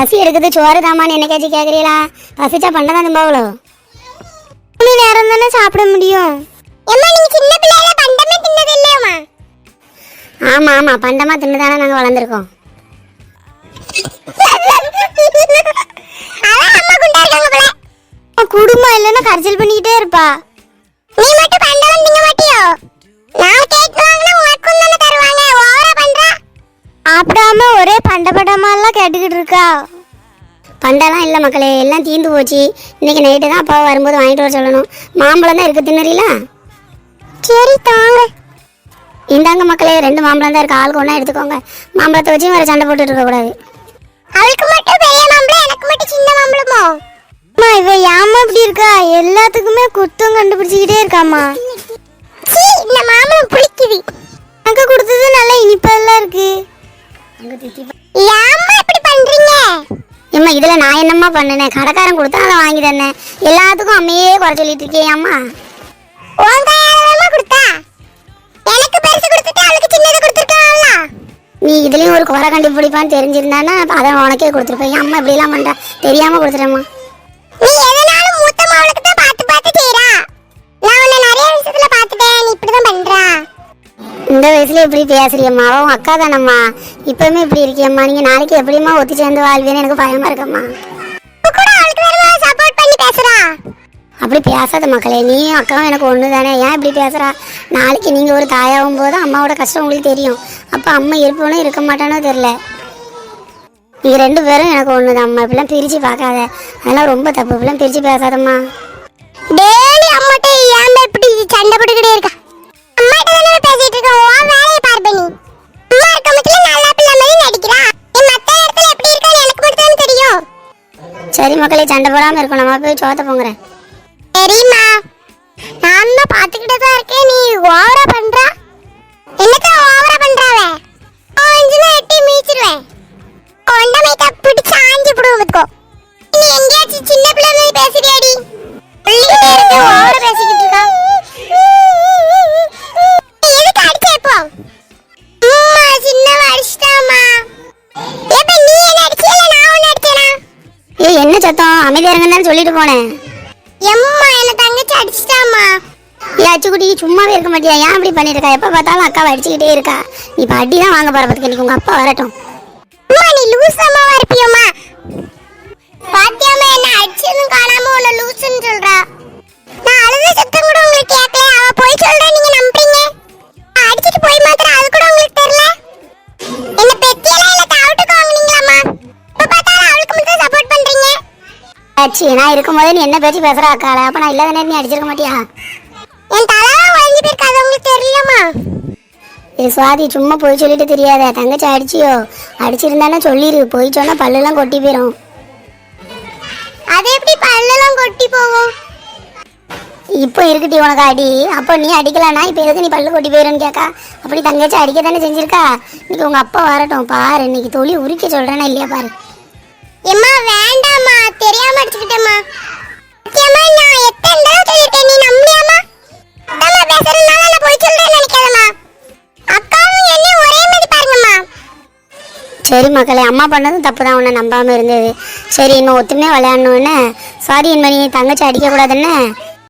பசி எடுக்குது சோறு தாமான்னு என்னைக்காச்சும் கேட்குறீங்களா பசிச்சா பண்ண தான் தும்பாவளோ மணி நேரம் தானே சாப்பிட முடியும்? நீங்க சின்ன பிள்ளைல பண்டமே தின்னது இல்லையாம்மா ஆமாம் ஆமாம் பண்டமாக தின்னு தானே நாங்கள் வளர்ந்துருக்கோம் குடும்பம் இல்லைன்னா கரைச்சல் பண்ணிக்கிட்டே இருப்பா. நீ மட்டும் பண்டலம் திங்க மாட்டியோ? சாப்பிடாம ஒரே பண்ட பண்டமாலாம் கேட்டுக்கிட்டு இருக்கா? பண்டெல்லாம் இல்லை மக்களே எல்லாம் தீந்து போச்சு. இன்னைக்கு நைட்டு தான் அப்பா வரும்போது வாங்கிட்டு வர சொல்லணும். மாம்பழம் தான் இருக்கு தின்னறீங்களா? சரி தாங்க. இந்தாங்க மக்களே ரெண்டு மாம்பழம் தான் இருக்கு. ஆளுக்கு ஒன்றா எடுத்துக்கோங்க. மாம்பழத்தை வச்சு வேறு சண்டை போட்டுட்டு இருக்கக்கூடாது அவளுக்கு மட்டும் பெரிய மாம்பழம் எனக்கு மட்டும் சின்ன மாம்பழமோ? அம்மா இவ ஏமா இப்படி இருக்கா? எல்லாத்துக்குமே குத்தம் கண்டுபிடிச்சிக்கிட்டே இருக்காம்மா. சீ இந்த மாம்பழம் புளிக்குது. அங்கே கொடுத்தது நல்ல இனிப்பெல்லாம் இருக்கு. ஏம்மா இப்படி பண்றீங்க? ஏம்மா இதில் நான் என்னம்மா பண்ணினேன் கடைக்காரன் கொடுத்தா அதை வாங்கி தந்தேன் எல்லாத்துக்கும் அம்மையே குறை சொல்லிட்டு இருக்கேன் அம்மா கொடுத்தா? எனக்கு பெருசு கொடுத்துட்டு அவளுக்கு சின்னது கொடுத்துருக்காங்கல்ல நீ இதுலேயும் ஒரு குறை கண்டுபிடிப்பான்னு தெரிஞ்சிருந்தானா அதை உனக்கே கொடுத்துருப்பேன். அம்மா இப்படிலாம் பண்ணுறா தெரியாமல் கொடுத்துட்டேம்மா. நீ வயசுல இப்படி பேசுறியம்மா அவன் அக்கா தானம்மா. இப்பவுமே இப்படி இருக்கியம்மா. நீங்க நாளைக்கு எப்படிம்மா ஒத்தி சேர்ந்து வாழ்வேன்னு எனக்கு பயமா இருக்கம்மா. அப்படி பேசாத மக்களே நீயும் அக்காவும் எனக்கு ஒன்று தானே ஏன் இப்படி பேசுகிறா நாளைக்கு நீங்கள் ஒரு தாயாகும் போது அம்மாவோட கஷ்டம் உங்களுக்கு தெரியும். அப்போ அம்மா இருப்பவனும் இருக்க மாட்டானோ தெரில நீங்கள் ரெண்டு பேரும் எனக்கு ஒன்று தான் அம்மா இப்படிலாம் பிரித்து பார்க்காத. அதெல்லாம் ரொம்ப தப்பு. இப்படிலாம் பிரித்து பேசாதம்மா. டெய்லி அம்மாட்ட ஏன் இப்படி சண்டை போட்டுக்கிட்டே இருக்கா? சரி மக்களே சண்டை போடாமல் இருக்கும். நம்ம போய் சோத்த போங்குறேன். சரிம்மா நான் தான் பார்த்துக்கிட்டே தான் இருக்கேன். நீ ஓவரா பண்றா? என்னக்கா ஓவரா பண்றாவே? கொஞ்சம் எட்டி மீச்சிருவேன் கொண்ட மேக்கப் பிடிச்சு ஆஞ்சு விடுவோம் நீ எங்கேயாச்சும் சின்ன பிள்ளை மாதிரி பேசுறியாடி? என்ன சத்தம்? அமைதியாக இருங்கன்னு சொல்லிட்டு போனேன். எம்மா என்ன தங்கச்சி அடிச்சிட்டாமா ஏன் அச்சுக்குட்டி சும்மாவே இருக்க மாட்டியா? ஏன் இப்படி பண்ணிட்டு இருக்கா எப்போ பார்த்தாலும் அக்காவை அடிச்சுக்கிட்டே இருக்கா. இப்போ அடி தான் வாங்க போகிற பத்துக்கு இன்னைக்கு உங்கள் அப்பா வரட்டும். அம்மா நீ லூசமாவா இருப்பியோமா ஆச்சு நான் இருக்கும்போதே நீ என்ன பேச்சு பேசுகிற அக்கால? அப்போ நான் இல்லாத நேரம் நீ அடிச்சிருக்க மாட்டியா? என் தலைலாம் உழைஞ்சு போயிருக்காது உங்களுக்கு தெரியலமா இது சுவாதி சும்மா போய் சொல்லிட்டு தெரியாத. தங்கச்சி அடிச்சியோ? அடிச்சிருந்தானே சொல்லிடு போய் சொன்னா பல்லெல்லாம் கொட்டி போயிடும் அது எப்படி பல்லெல்லாம் கொட்டி போகும்? இப்போ இருக்குட்டி உனக்கு அடி. அப்போ நீ அடிக்கலானா இப்போ எதுக்கு நீ பல்லு கொட்டி போயிடும்னு கேட்கா அப்படி தங்கச்சி அடிக்க தானே செஞ்சிருக்கா? இன்னைக்கு உங்கள் அப்பா வரட்டும். பாரு இன்னைக்கு தொழி உரிக்க சொல்கிறேன்னா இல்லையா பாரு? எம்மா வேண்டாம்மா. தெரியாம அடிச்சுக்கிட்டேம்மா. சத்தியமா நான் எத்தனை தடவை சொல்லிருக்கேன் நீ நம்பியாமா அம்மா பேசுறதுனால நான் போய் சொல்றேன்னு நினைக்காதம்மா. அக்காவும் என்னையும் ஒரே மாதிரி பாருங்கம்மா. சரி மக்களே அம்மா பண்ணதும் தப்பு தான் உன்னை நம்பாமல் இருந்தது. சரி இன்னும் ஒத்துமையாக விளையாடணுன்னு சாரி என் மாதிரி தங்கச்சி அடிக்கக்கூடாதுன்னு.